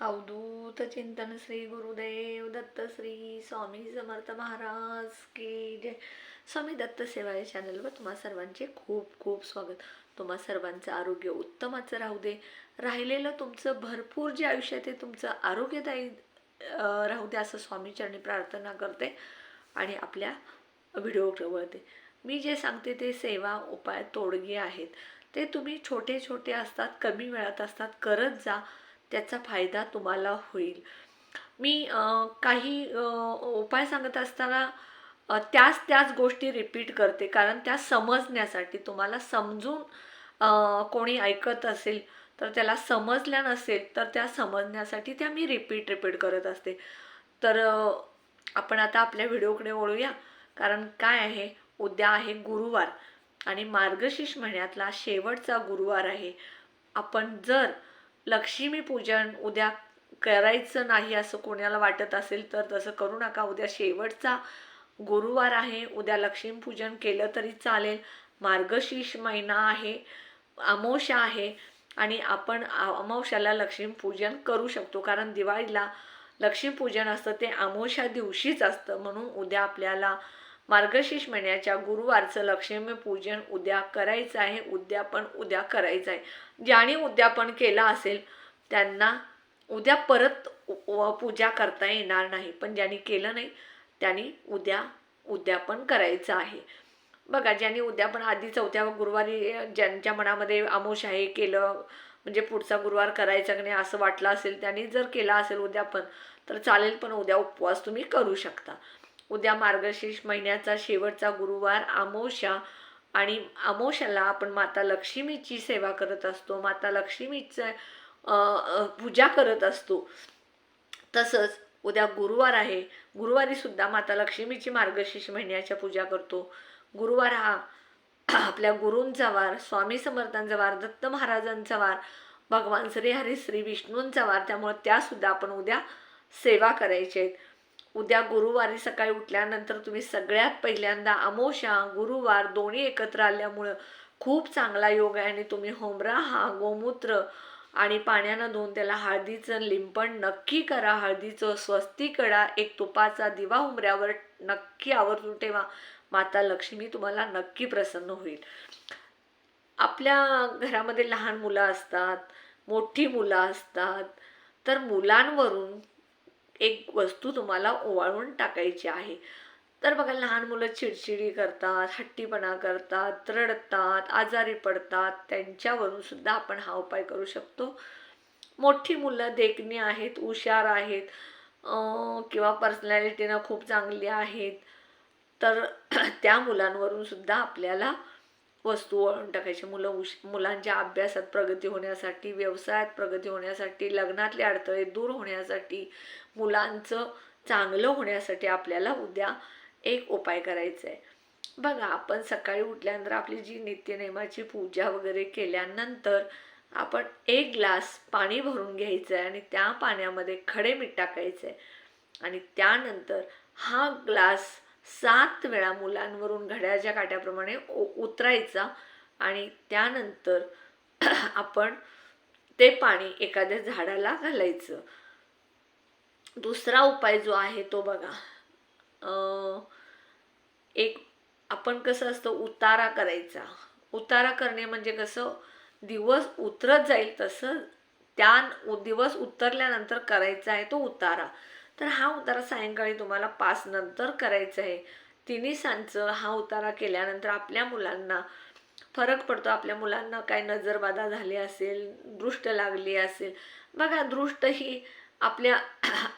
अवधूत चिंतन श्री गुरुदेव दत्त श्री स्वामी समर्थ महाराज की जय. स्वामी दत्त सेवा या चॅनलवर तुम्हा सर्वांचे खूप खूप स्वागत. तुम्हा सर्वांचं आरोग्य उत्तमाचं राहू दे. राहिलेलं तुमचं भरपूर जे आयुष्य आहे तुमचं आरोग्यदायी राहू दे असं स्वामीचरणी प्रार्थना करते आणि आपल्या व्हिडिओ वळते मी जे सांगते ते सेवा उपाय तोडगे आहेत. ते तुम्ही छोटे छोटे असतात कमी वेळात असतात करत जा. त्याचा फायदा तुम्हाला होईल. मी काही उपाय सांगत असताना त्याच त्याच गोष्टी रिपीट करते. कारण त्या समजण्यासाठी तुम्हाला समजून कोणी ऐकत असेल तर त्याला समजल्या नसेल तर त्या समजण्यासाठी त्या मी रिपीट रिपीट करत असते. तर आपण आता आपल्या व्हिडिओकडे वळूया. कारण काय आहे? उद्या आहे गुरुवार. आणि मार्गशीर्ष महिन्यातला शेवटचा गुरुवार आहे. आपण जर लक्ष्मीपूजन उद्या करायचं नाही असं कोणाला वाटत असेल तर तसं करू नका. उद्या शेवटचा गुरुवार आहे. उद्या लक्ष्मीपूजन केलं तरी चालेल. मार्गशीर्ष महिना आहे. अमावस्या आहे. आणि आपण अमावश्याला लक्ष्मीपूजन करू शकतो. कारण दिवाळीला लक्ष्मीपूजन असतं. ते अमावस्या दिवशीच असतं. म्हणून उद्या आपल्याला मार्गशीर्ष महिन्याच्या गुरुवारचं लक्ष्मीपूजन उद्या करायचं आहे उद्यापन उद्या करायचं आहे. ज्याने उद्यापन केलं असेल त्यांना उद्या परत पूजा करता येणार नाही. पण ज्यांनी केलं नाही त्यांनी उद्या उद्यापन करायचं आहे. बघा ज्यांनी उद्यापन आधी चौथ्या गुरुवारी ज्यांच्या मनामध्ये आमोश आहे केलं म्हणजे पुढचा गुरुवार करायचा की नाही असं वाटलं असेल त्यांनी जर केला असेल उद्यापन तर चालेल पण उद्या उपवास तुम्ही करू शकता. उद्या मार्गशीर्ष महिन्याचा शेवटचा गुरुवार आमोशा आणि आमोशाला आपण माता लक्ष्मीची सेवा करत असतो. माता लक्ष्मीचं पूजा करत असतो. तसंच उद्या गुरुवार आहे. गुरुवारी सुद्धा माता लक्ष्मीची मार्गशीर्ष महिन्याच्या पूजा करतो. गुरुवार हा आपल्या गुरूंचा वार स्वामी समर्थांचा वार दत्त महाराजांचा वार भगवान श्री हरी श्री विष्णूंचा वार. त्यामुळे त्यासुद्धा आपण उद्या सेवा करायचे आहेत उद्या गुरुवारी सकाळी उठल्यानंतर तुम्ही सगळ्यात पहिल्यांदा अमोशा गुरुवार दोन्ही एकत्र आल्यामुळं खूप चांगला योग आहे आणि तुम्ही होमरा हा गोमूत्र आणि पाण्यानं धुवून त्याला हळदीचं लिंपण नक्की करा. हळदीचं स्वस्ती करा एक तुपाचा दिवा उमऱ्यावर नक्की आवर्जून ठेवा. माता लक्ष्मी तुम्हाला नक्की प्रसन्न होईल. आपल्या घरामध्ये लहान मुलं असतात मोठी मुलं असतात तर मुलांवरून एक वस्तू तुम्हाला ओवाळून टाकायची आहे. तर बघा लहान मुलं चिडचिडी करतात हट्टीपणा करतात रडतात आजारी पडतात. त्यांच्यावरून सुद्धा आपण हा उपाय करू शकतो. मोठी मुलं देखणी आहेत हुशार आहेत किंवा पर्सनॅलिटीनं खूप चांगली आहेत. तर त्या मुलांवरून सुद्धा आपल्याला वस्तू वळून टाकायची. मुलं उश मुलांच्या अभ्यासात प्रगती होण्यासाठी व्यवसायात प्रगती होण्यासाठी लग्नातले अडथळे दूर होण्यासाठी मुलांचं चांगलं होण्यासाठी आपल्याला उद्या एक उपाय करायचा आहे. बघा आपण सकाळी उठल्यानंतर आपली जी नित्यनेमाची पूजा वगैरे केल्यानंतर आपण एक ग्लास पाणी भरून घ्यायचं आहे आणि त्या पाण्यामध्ये खडे मीठ टाकायचं आहे आणि त्यानंतर हा ग्लास सात वेळा मुलांवरून घड्याच्या काट्याप्रमाणे उतरायचा आणि त्यानंतर आपण ते पाणी एखाद्या झाडाला घालायचं. दुसरा उपाय जो आहे तो बघा. अं, एक आपण कसं असतं उतारा करायचा. उतारा करणे म्हणजे कसं दिवस उतरत जाईल तसं त्या दिवस उतरल्यानंतर करायचा आहे तो उतारा. तर हा उतारा सायंकाळी तुम्हाला पाच नंतर करायचा आहे. तिन्ही सांचं हा उतारा केल्यानंतर आपल्या मुलांना फरक पडतो. आपल्या मुलांना काय नजरबाधा झाली असेल दृष्ट लागली असेल. बघा दृष्ट ही आपल्या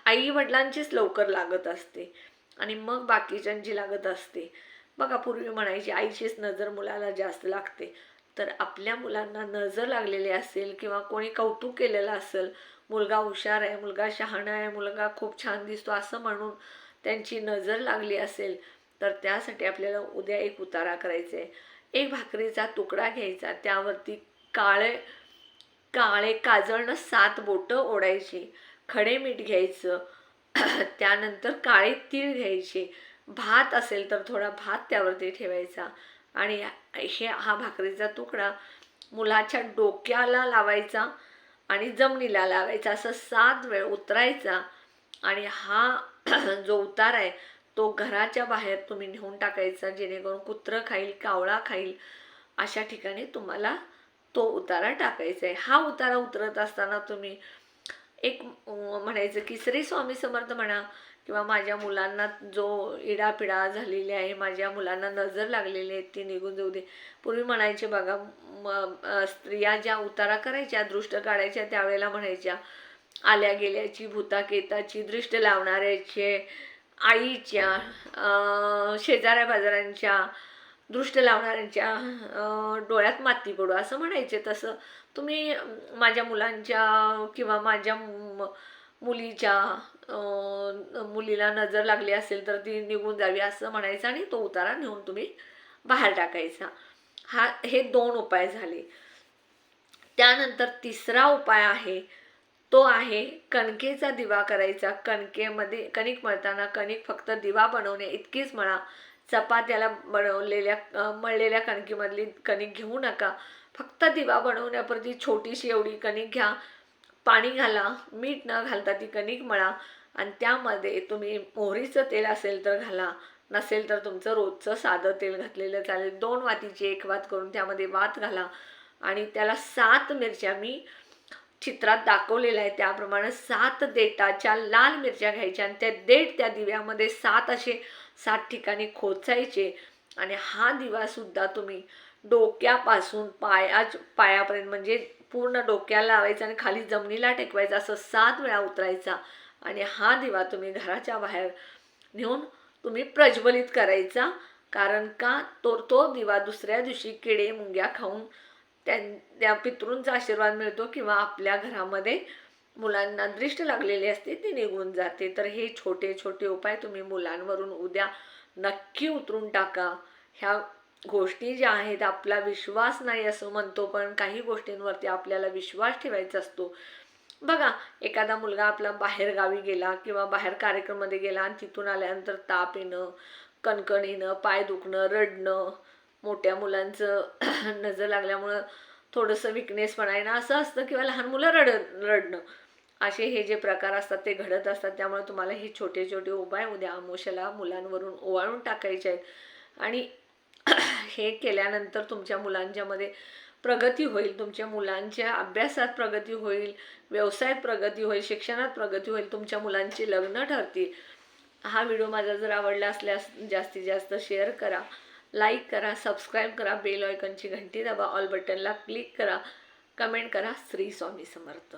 आई वडिलांचीच लवकर लागत असते आणि मग बाकीच्यांची लागत असते. बघा पूर्वी म्हणायची आईचीच नजर मुलाला जास्त लागते. तर आपल्या मुलांना नजर लागलेली असेल किंवा कोणी कौतुक केलेलं असेल मुलगा हुशार आहे मुलगा शहाणा आहे मुलगा खूप छान दिसतो असं म्हणून त्यांची नजर लागली असेल तर त्यासाठी आपल्याला उद्या एक उतारा करायचा आहे एक भाकरीचा तुकडा घ्यायचा त्यावरती काळे काळे काजळनं सात बोटं ओढायची खडे मीठ घ्यायचं त्यानंतर काळे तीळ घ्यायचे. भात असेल तर थोडा भात त्यावरती ठेवायचा. आणि हे हा भाकरीचा तुकडा मुलाच्या डोक्याला लावायचा. आणि जमिनीला लावायचा असं सात वेळ उतरायचा. आणि हा जो उतार आहे तो घराच्या बाहेर तुम्ही नेऊन टाकायचा जेणेकरून कुत्रं खाईल कावळा खाईल अशा ठिकाणी तुम्हाला तो उतारा टाकायचा आहे. हा उतारा उतरत असताना तुम्ही एक म्हणायचं की श्री स्वामी समर्थ म्हणा किंवा माझ्या मुलांना जो इडापिडा झालेली आहे माझ्या मुलांना नजर लागलेली आहे ती निघून जाऊ दे. पूर्वी म्हणायचे बघा म स्त्रिया ज्या उतारा करायच्या दृष्ट काढायच्या त्यावेळेला म्हणायच्या आल्या गेल्याची भूताकेताची दृष्ट लावणाऱ्याचे आईच्या शेजाऱ्या बाजारांच्या दृष्ट लावणाऱ्यांच्या डोळ्यात माती पडू असं म्हणायचे तसं. तुम्ही माझ्या मुलांच्या किंवा माझ्या मुलीच्या मुलीला नजर लागली असेल तर ती निघून जावी असं म्हणायचं आणि तो उतारा नेऊन तुम्ही बाहेर टाकायचा. हा हे दोन उपाय झाले. त्यानंतर तिसरा उपाय आहे तो आहे कणकेचा दिवा करायचा. कणकेमध्ये कणिक मळताना कणिक फक्त दिवा बनवणे इतकीच म्हणा चपात्याला बनवलेल्या मळलेल्या कणकीमधली कणिक घेऊ नका. फक्त दिवा बनवण्यापुरती छोटीशी एवढी कणिक घ्या. पाणी घाला मीठ न घालता ती कणिक मळा. आणि त्यामध्ये तुम्ही मोहरीचं तेल असेल तर घाला. नसेल तर तुमचं रोजचं साधं तेल घातलेलं चालेल. दोन वातीची एक वात करून त्यामध्ये वात घाला. आणि त्याला सात मिरच्या मी चित्रात दाखवलेलं आहे. त्याप्रमाणे सात देटाच्या लाल मिरच्या घ्यायच्या आणि त्या देठ त्या दिव्यामध्ये सात असे सात ठिकाणी खोचायचे. आणि हा दिवा सुद्धा तुम्ही डोक्यापासून पाया पायापर्यंत म्हणजे पूर्ण डोक्याला लावायचा आणि खाली जमिनीला टेकवायचा. असं सात वेळा उतरायचा आणि हा दिवा तुम्ही घराच्या बाहेर नेऊन तुम्ही प्रज्वलित करायचा. कारण का? तो तो दिवा दुसऱ्या दिवशी किडे मुंग्या खाऊन त्या त्या पितृंचा आशीर्वाद मिळतो किंवा आपल्या घरामध्ये मुलांना दृष्ट लागलेली असते ती निघून जाते. तर हे छोटे छोटे उपाय तुम्ही मुलांवरून उद्या नक्की उतरून टाका. ह्या गोष्टी ज्या आहेत आपला विश्वास नाही असं म्हणतो पण काही गोष्टींवरती आपल्याला विश्वास ठेवायचा असतो. बघा एखादा मुलगा आपला बाहेर गावी गेला किंवा बाहेर कार्यक्रममध्ये गेला आणि तिथून आल्यानंतर ताप येणं कणकण येणं पाय दुखणं रडणं मोठ्या मुलांचं नजर लागल्यामुळं थोडंसं विकनेस पण आहे. ना असं असतं किंवा लहान मुलं रड रडणं. असे हे जे प्रकार असतात ते घडत असतात. त्यामुळे तुम्हाला हे छोटे छोटे उपाय उद्या अमोशाला मुलांवरून ओवाळून टाकायचे आहेत. आणि हे केल्यानंतर तुमच्या मुलांच्यामध्ये प्रगती होईल. तुमच्या मुलांच्या अभ्यासात प्रगती होईल. व्यवसायात प्रगती होईल. शिक्षणात प्रगती होईल. तुमच्या मुलांची लग्न ठरतील. हा व्हिडिओ माझा जर आवडला असल्यास जास्तीत जास्त शेअर करा. लाईक करा सबस्क्राईब करा बेल ऑयकनची घंटी दाबा ऑल बटनला क्लिक करा कमेंट करा श्री स्वामी समर्थ.